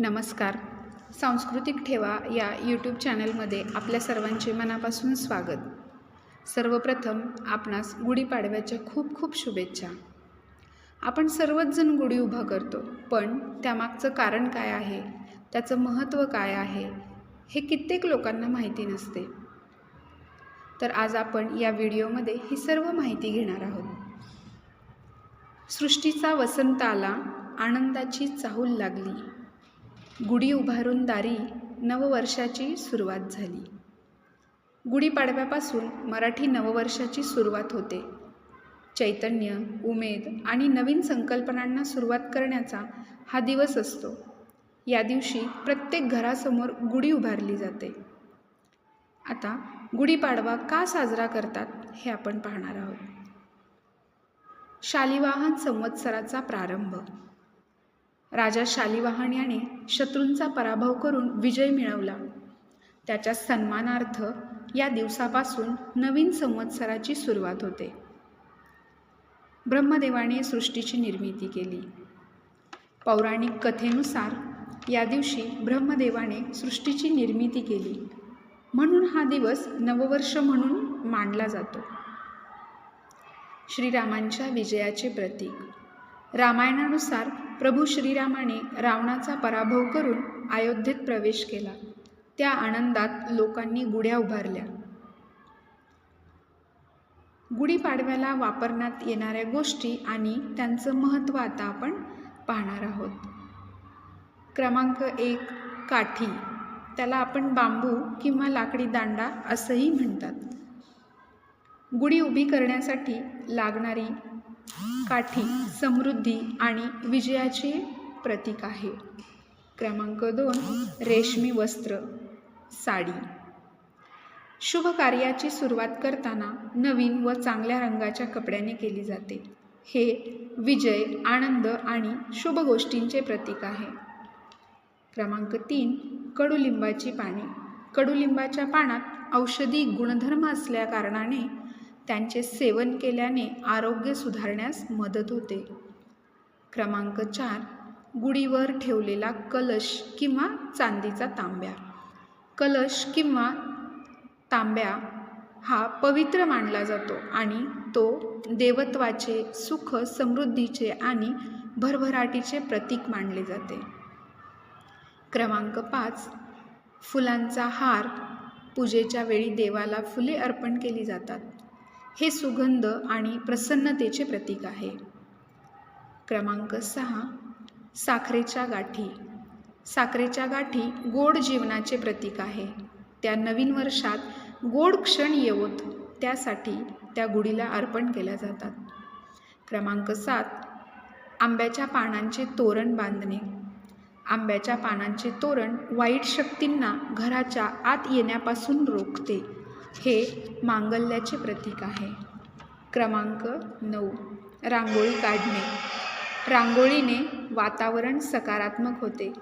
नमस्कार. सांस्कृतिक ठेवा या यूट्यूब चॅनलमध्ये आपल्या सर्वांचे मनापासून स्वागत. सर्वप्रथम आपणास गुढीपाडव्याच्या खूप खूप शुभेच्छा. आपण सर्वच जण गुढी उभा करतो पण त्यामागचं कारण काय आहे? त्याचं महत्त्व काय आहे? हे कित्येक लोकांना माहिती नसते. तर आज आपण या व्हिडिओमध्ये ही सर्व माहिती घेणार आहोत. सृष्टीचा वसंत आला आनंदाची चाहूल लागली. गुढी उभारून दारी नववर्षाची सुरुवात झाली. गुढीपाडव्यापासून मराठी नववर्षाची सुरुवात होते. चैतन्य उमेद आणि नवीन संकल्पनांना सुरुवात करण्याचा हा दिवस असतो. या दिवशी प्रत्येक घरासमोर गुढी उभारली जाते. आता गुढीपाडवा का साजरा करतात हे आपण पाहणार आहोत. शालिवाहन संवत्सराचा प्रारंभ राजा शालिवाहन याने शत्रूंचा पराभव करून विजय मिळवला. त्याच्या सन्मानार्थ या दिवसापासून नवीन संवत्सराची सुरुवात होते. ब्रह्मदेवाने सृष्टीची निर्मिती केली. पौराणिक कथेनुसार या दिवशी ब्रह्मदेवाने सृष्टीची निर्मिती केली. म्हणून हा दिवस नववर्ष म्हणून मानला जातो. श्रीरामांच्या विजयाचे प्रतीक रामायणानुसार प्रभू श्रीरामाने रावणाचा पराभव करून अयोध्येत प्रवेश केला. त्या आनंदात लोकांनी गुढ्या उभारल्या. गुढीपाडव्याला वापरण्यात येणाऱ्या गोष्टी आणि त्यांचं महत्त्व आता आपण पाहणार आहोत. क्रमांक एक काठी. त्याला आपण बांबू किंवा लाकडी दांडा असंही म्हणतात. गुढी उभी करण्यासाठी लागणारी काठी समृद्धी आणि विजयाचे प्रतीक आहे. क्रमांक दोन रेशमी वस्त्र साडी. शुभ कार्याची सुरुवात करताना नवीन व चांगल्या रंगाच्या कपड्याने केली जाते. हे विजय आनंद आणि शुभ गोष्टींचे प्रतीक आहे. क्रमांक तीन कडुलिंबाची पाने. कडुलिंबाच्या पानात औषधी गुणधर्म असल्याकारणाने त्यांचे सेवन केल्याने आरोग्य सुधारण्यास मदत होते. क्रमांक चार गुढीवर ठेवलेला कलश किंवा चांदीचा तांब्या. कलश किंवा तांब्या हा पवित्र मानला जातो आणि तो देवत्वाचे सुख समृद्धीचे आणि भरभराटीचे प्रतीक मानले जाते. क्रमांक पाच फुलांचा हार. पूजेच्या वेळी देवाला फुले अर्पण केली जातात. हे सुगंध आणि प्रसन्नतेचे प्रतीक आहे. क्रमांक सहा साखरेच्या गाठी. साखरेच्या गाठी गोड जीवनाचे प्रतीक आहे. त्या नवीन वर्षात गोड क्षण येवोत त्यासाठी त्या गुढीला अर्पण केल्या जातात. क्रमांक सात आंब्याच्या पानांचे तोरण बांधणे. आंब्याच्या पानांचे तोरण वाईट शक्तींना घराच्या आत येण्यापासून रोखते. हे मांगल्याचे प्रतीक आहे. क्रमांक नऊ. रांगोळी काढणे. रांगोळीने वातावरण सकारात्मक होते.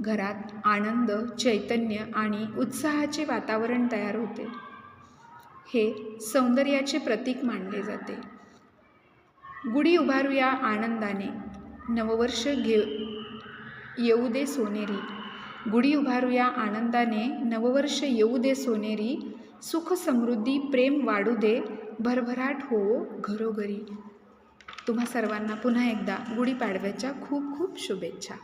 घरात आनंद चैतन्य आणि उत्साहाचे वातावरण तयार होते. हे सौंदर्याचे प्रतीक मानले जाते. गुढी उभारूया आनंदाने. नववर्ष घे येऊ दे सोनेरी. गुढी उभारूया आनंदाने. नववर्ष येऊ दे सोनेरी. सुख समृद्धी प्रेम वाढू दे भरभराट हो घरोघरी. तुम्हा सर्वांना पुन्हा एकदा गुढीपाडव्याच्या खूप खूप शुभेच्छा.